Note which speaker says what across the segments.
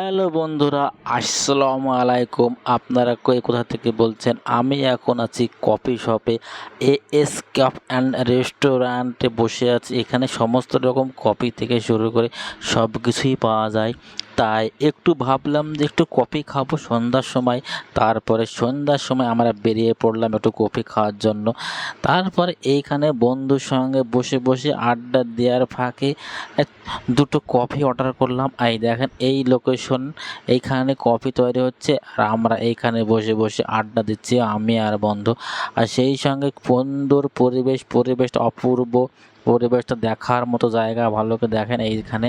Speaker 1: Hello বন্ধুরা, আসসালামু আলাইকুম। আপনারা কই, কোথা থেকে বলছেন? আমি এখন আছি কফি শপে এ এস কাপ অ্যান্ড রেস্টুরেন্টে বসে আছি। এখানে সমস্ত রকম কফি থেকে শুরু করে সব কিছুই পাওয়া যায়। তাই একটু ভাবলাম যে একটু কফি খাব সন্ধ্যার সময়। তারপরে সন্ধ্যার সময় আমরা বেরিয়ে পড়লাম একটু কফি খাওয়ার জন্য। তারপরে এইখানে বন্ধুর সঙ্গে বসে বসে আড্ডা দেওয়ার ফাঁকে দুটো কফি অর্ডার করলাম। এই দেখেন, এই লোকেশন, এইখানে কফি তৈরি হচ্ছে আর আমরা এইখানে বসে বসে আড্ডা দিচ্ছি, আমি আর বন্ধু। আর সেই সঙ্গে সুন্দর পরিবেশ, পরিবেশটা অপূর্ব। পরিবেশটা দেখার মতো জায়গা, ভালো করে দেখেন এইখানে।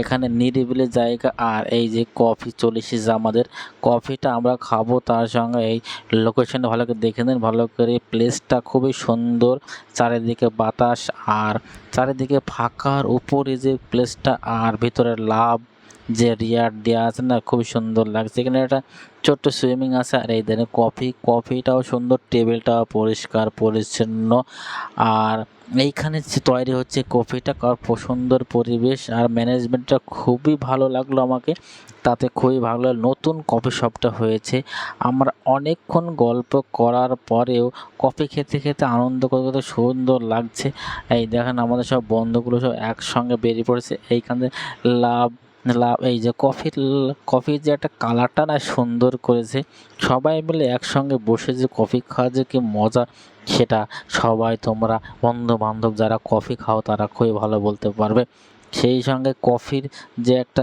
Speaker 1: এখানে নিরিবিলি জায়গা, আর এই যে কফি চলে এসেছে আমাদের। কফিটা আমরা খাব তার সঙ্গে এই লোকেশনটা ভালো করে দেখে নিন। ভালো করে প্লেসটা খুবই সুন্দর, চারিদিকে বাতাস, আর চারিদিকে ফাঁকার উপরে যে প্লেসটা আর ভিতরে লাভ যে রিয়ার দেওয়া আছে না খুবই সুন্দর লাগছে। এখানে একটা ছোট্ট সুইমিং আছে আর এই ধরনের কফি, কফিটাও সুন্দর, টেবিলটাও পরিষ্কার, পরিচ্ছন্ন। আর এইখানে তৈরি হচ্ছে কফিটা সুন্দর পরিবেশ আর ম্যানেজমেন্টটা খুবই ভালো লাগল আমাকে। তাতে খুবই ভালো লাগল। নতুন কফি শপটা হয়েছে। আমরা অনেকক্ষণ গল্প করার পরেও কফি খেতে খেতে আনন্দ করতে করতে সুন্দর লাগছে। এই দেখেন আমাদের সব বন্ধুগুলো সব একসঙ্গে বেরিয়ে পড়েছে। এইখানে লাভ লাভ এই যে কফির কফির যে একটা কালারটা না সুন্দর করেছে, সবাই মিলে একসঙ্গে বসে যে কফি খাওয়া যে কি মজা, সেটা সবাই তোমরা বন্ধু বান্ধব যারা কফি খাও তারা খুবই ভালো বলতে পারবে। সেই সঙ্গে কফির যে একটা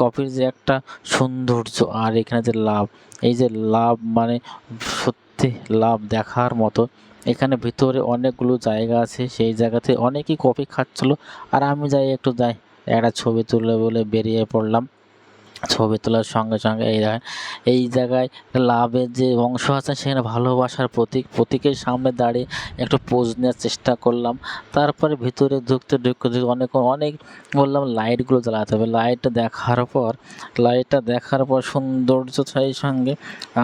Speaker 1: কফির যে একটা সৌন্দর্য আর এখানে যে লাভ, এই যে লাভ মানে সত্যি লাভ দেখার মতো। এখানে ভিতরে অনেকগুলো জায়গা আছে, সেই জায়গাতে অনেকেই কফি খাচ্ছিলো। আর আমি যাই, একটু যাই। একটা ছবি তুলে বলে বেরিয়ে পড়লাম। ছবি তোলার সঙ্গে সঙ্গে এই দেখেন, এই জায়গায় লাভের যে অংশ আছে সেখানে ভালোবাসার প্রতীক, প্রতীকের সামনে দাঁড়িয়ে একটু পোজ নেওয়ার চেষ্টা করলাম। তারপরে ভিতরে ঢুকতে ঢুকতে অনেক অনেক বললাম লাইটগুলো জ্বালাতে হবে। লাইটটা দেখার পর লাইটটা দেখার পর সৌন্দর্য সেই সঙ্গে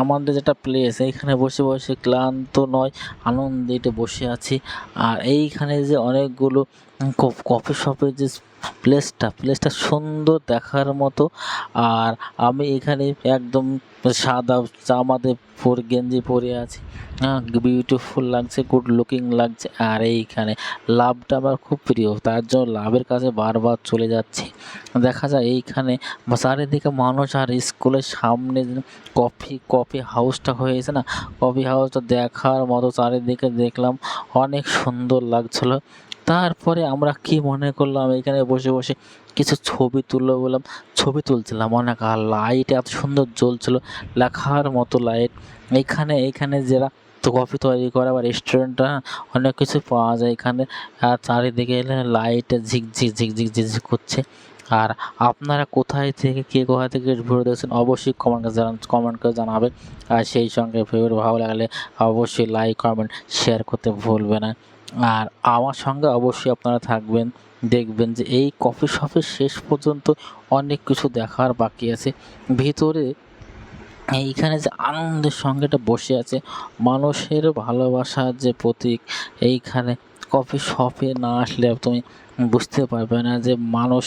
Speaker 1: আমাদের যেটা প্লেস এইখানে বসে বসে ক্লান্ত নয়, আনন্দিত বসে আছি। আর এইখানে যে অনেকগুলো কফি শপের যে প্লেসটা প্লেসটা সুন্দর দেখার মতো। আর আমি এখানে একদম সাদা জামাতে পরে, গেঞ্জি পরে আছি। বিউটিফুল লাগছে গুড লুকিং লাগছে। আর এইখানে লাভটা আমার খুব প্রিয়। তার জন্য লাভের কাছে বারবার চলে যাচ্ছি। দেখা যায় এইখানে চারিদিকে মানুষ আর স্কুলের সামনে কফি কফি হাউসটা হয়েছে না, কফি হাউসটা দেখার মতো চারিদিকে দেখলাম। অনেক সুন্দর লাগছিল। তারপরে আমরা কি মনে করলাম? এখানে বসে বসে কিছু ছবি তুলবো বললাম। ছবি তুলছিলাম, অনেক আর লাইট এত সুন্দর জ্বলছিল, লেখার মতো লাইট এইখানে এইখানে যারা তো কফি তৈরি করে বা রেস্টুরেন্টটা অনেক কিছু পাওয়া যায় এখানে। আর চারিদিকে এলে লাইটে ঝিকঝিক ঝিকঝিক ঝিকঝিক করছে। আর আপনারা কোথায় থেকে, কে কোথা থেকে ভিডিও দেখছেন অবশ্যই কমেন্ট করে জানান কমেন্ট করে জানাবে আর সেই সঙ্গে ভিডিও ভালো লাগলে অবশ্যই লাইক কমেন্ট শেয়ার করতে ভুলবে না। আর আমার সঙ্গে অবশ্যই আপনারা থাকবেন, দেখবেন যে এই কফি শপের শেষ পর্যন্ত অনেক কিছু দেখার বাকি আছে। ভিতরে এইখানে যে আনন্দের সঙ্গে এটা বসে আছে, মানুষের ভালোবাসার যে প্রতীক, এইখানে কফি শপে না আসলে তুমি বুঝতে পারবে না যে মানুষ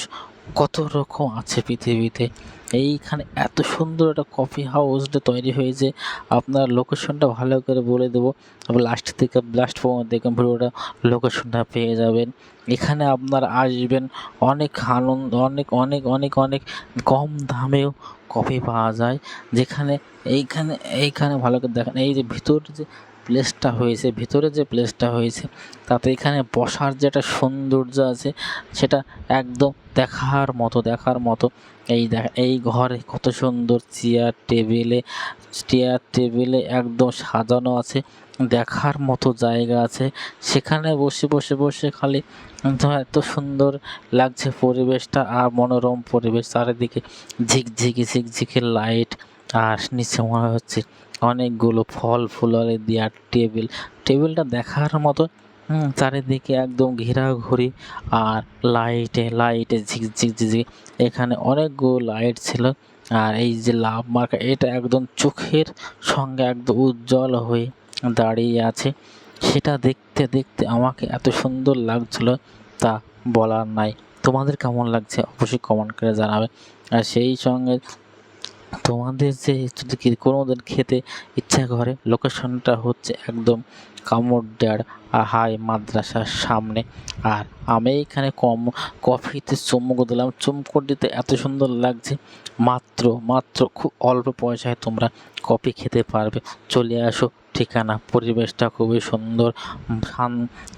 Speaker 1: কত রকম আছে পৃথিবীতে? এইখানে এত সুন্দর একটা কফি হাউসটা তৈরি হয়েছে। আপনার লোকেশনটা ভালো করে বলে দেবো। লাস্ট থেকে লাস্ট পর্যন্ত দেখবেন ভিডিওটা লোকেশনটা পেয়ে যাবেন। এখানে আপনার আসবেন, অনেক আনন্দ, অনেক অনেক অনেক অনেক কম দামেও কফি পাওয়া যায়। যেখানে, এইখানে এইখানে ভালো করে দেখেন, এই যে ভিতর যে প্লেসটা হয়েছে, ভিতরে যে প্লেসটা হয়েছে, তাতে এখানে বসার যে একটা সৌন্দর্য আছে, সেটা একদম দেখার মতো দেখার মতো। এই দেখ, এই ঘরে কত সুন্দর চেয়ার টেবিলে চেয়ার টেবিলে একদম সাজানো আছে, দেখার মতো জায়গা আছে। সেখানে বসে বসে বসে খালি এত সুন্দর লাগছে পরিবেশটা আর মনোরম পরিবেশ, চারিদিকে ঝিকঝিকি, ঝিকঝিকে লাইট আর নিচে মনে হচ্ছে অনেকগুলো ফল ফুলরে দেওয়ার টেবিল, টেবিলটা দেখার মতো চারিদিকে একদম ঘেরাঘুরি আর লাইটে লাইটে ঝিকঝিক ঝিকঝিক এখানে অনেকগুলো লাইট ছিল আর এই যে লাভ মার্কা, এটা একদম চোখের সঙ্গে একদম উজ্জ্বল হয়ে দাঁড়িয়ে আছে। সেটা দেখতে দেখতে আমাকে এত সুন্দর লাগছিল তা বলার নাই। তোমাদের কেমন লাগছে? অবশ্যই কমেন্ট করে জানাবে। আর সেই সঙ্গে তোমাদের যে যদি কোনো দিন খেতে ইচ্ছা করে লোকেশনটা হচ্ছে একদম কামড়ডার হাই মাদ্রাসার সামনে। আর আমি এখানে কম কফিতে চুমুক দিলাম। চুমুক দিতে এত সুন্দর লাগছে। মাত্র মাত্র খুব অল্প পয়সায় তোমরা কফি খেতে পারবে। চলে আসো ঠিকানা, পরিবেশটা খুবই সুন্দর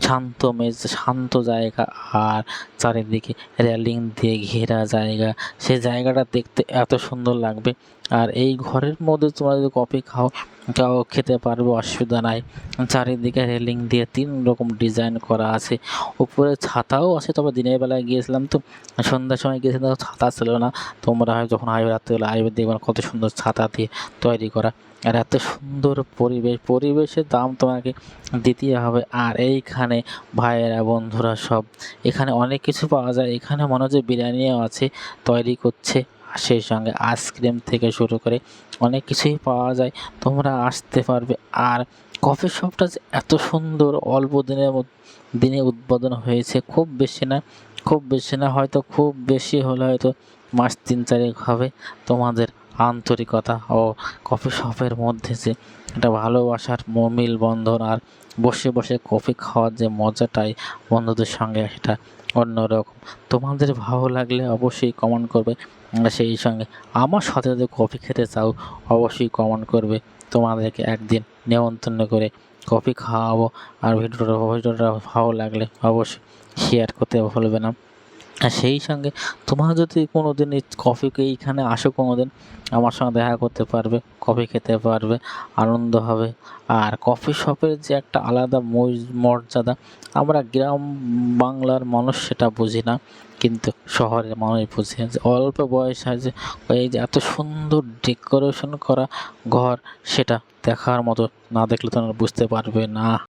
Speaker 1: শান্ত মেজ, শান্ত জায়গা আর চারিদিকে রেলিং দিয়ে ঘেরা জায়গা। সে জায়গাটা দেখতে এত সুন্দর লাগবে। আর এই ঘরের মধ্যে তোমরা যদি কফি খাও, তাও খেতে পারবে, অসুবিধা নাই। চারিদিকে রেলিং দিয়ে তিন রকম ডিজাইন করা আছে। উপরে ছাতাও আছে, তবে দিনের বেলায় গিয়েছিলাম তো, সন্ধ্যার সময় গিয়েছিলাম, ছাতা ছিল না। তোমরা হয় যখন আসবে রাত্রিবেলা আসবে দেখবেন কত সুন্দর ছাতা দিয়ে তৈরি করা। আর এত সুন্দর পরিবেশ, পরিবেশের দাম তোমাকে দিতেই হবে। আর এইখানে ভাইয়েরা, বন্ধুরা সব, এখানে অনেক কিছু পাওয়া যায়। এখানে মনে হচ্ছে বিরিয়ানিও আছে, তৈরি করছে। সেই সঙ্গে আইসক্রিম থেকে শুরু করে অনেক কিছুই পাওয়া যায়। তোমরা আসতে পারবে। আর কফি শপটা যে এত সুন্দর, অল্প দিনের দিনে উদ্বোধন হয়েছে, খুব বেশি না, খুব বেশি না, হয়তো খুব বেশি হলে হয়তো মাস তিন চারেক হবে। তোমাদের আন্তরিকতা ও কফি শপের মধ্যে যে একটা ভালোবাসার মমিল বন্ধন আর বসে বসে কফি খাওয়ার যে মজাটাই বন্ধুদের সঙ্গে সেটা অন্যরকম। তোমাদের ভালো লাগলে অবশ্যই কমেন্ট করবে সেই সঙ্গে আমার সাথে যদি কফি খেতে চাও, অবশ্যই কমেন্ট করবে। তোমাদেরকে একদিন নেমন্তন্ন করে কফি খাওয়াবো, আর ভিডিওটা ভিডিওটা ভালো লাগলে অবশ্যই শেয়ার করতে ভুলবে না। আর সেই সঙ্গে তোমরা যদি কোনো দিন কফিকে এইখানে আসো কোনো দিন আমার সঙ্গে দেখা করতে পারবে কফি খেতে পারবে, আনন্দ হবে। আর কফি শপের যে একটা আলাদা মর্যাদা, আমরা গ্রাম বাংলার মানুষ সেটা বুঝি না, কিন্তু শহরের মানুষ বুঝে যে অল্প বয়স আছে এই যে এত সুন্দর ডেকোরেশন করা ঘর, সেটা দেখার মতো না দেখলে তোমরা বুঝতে পারবে না।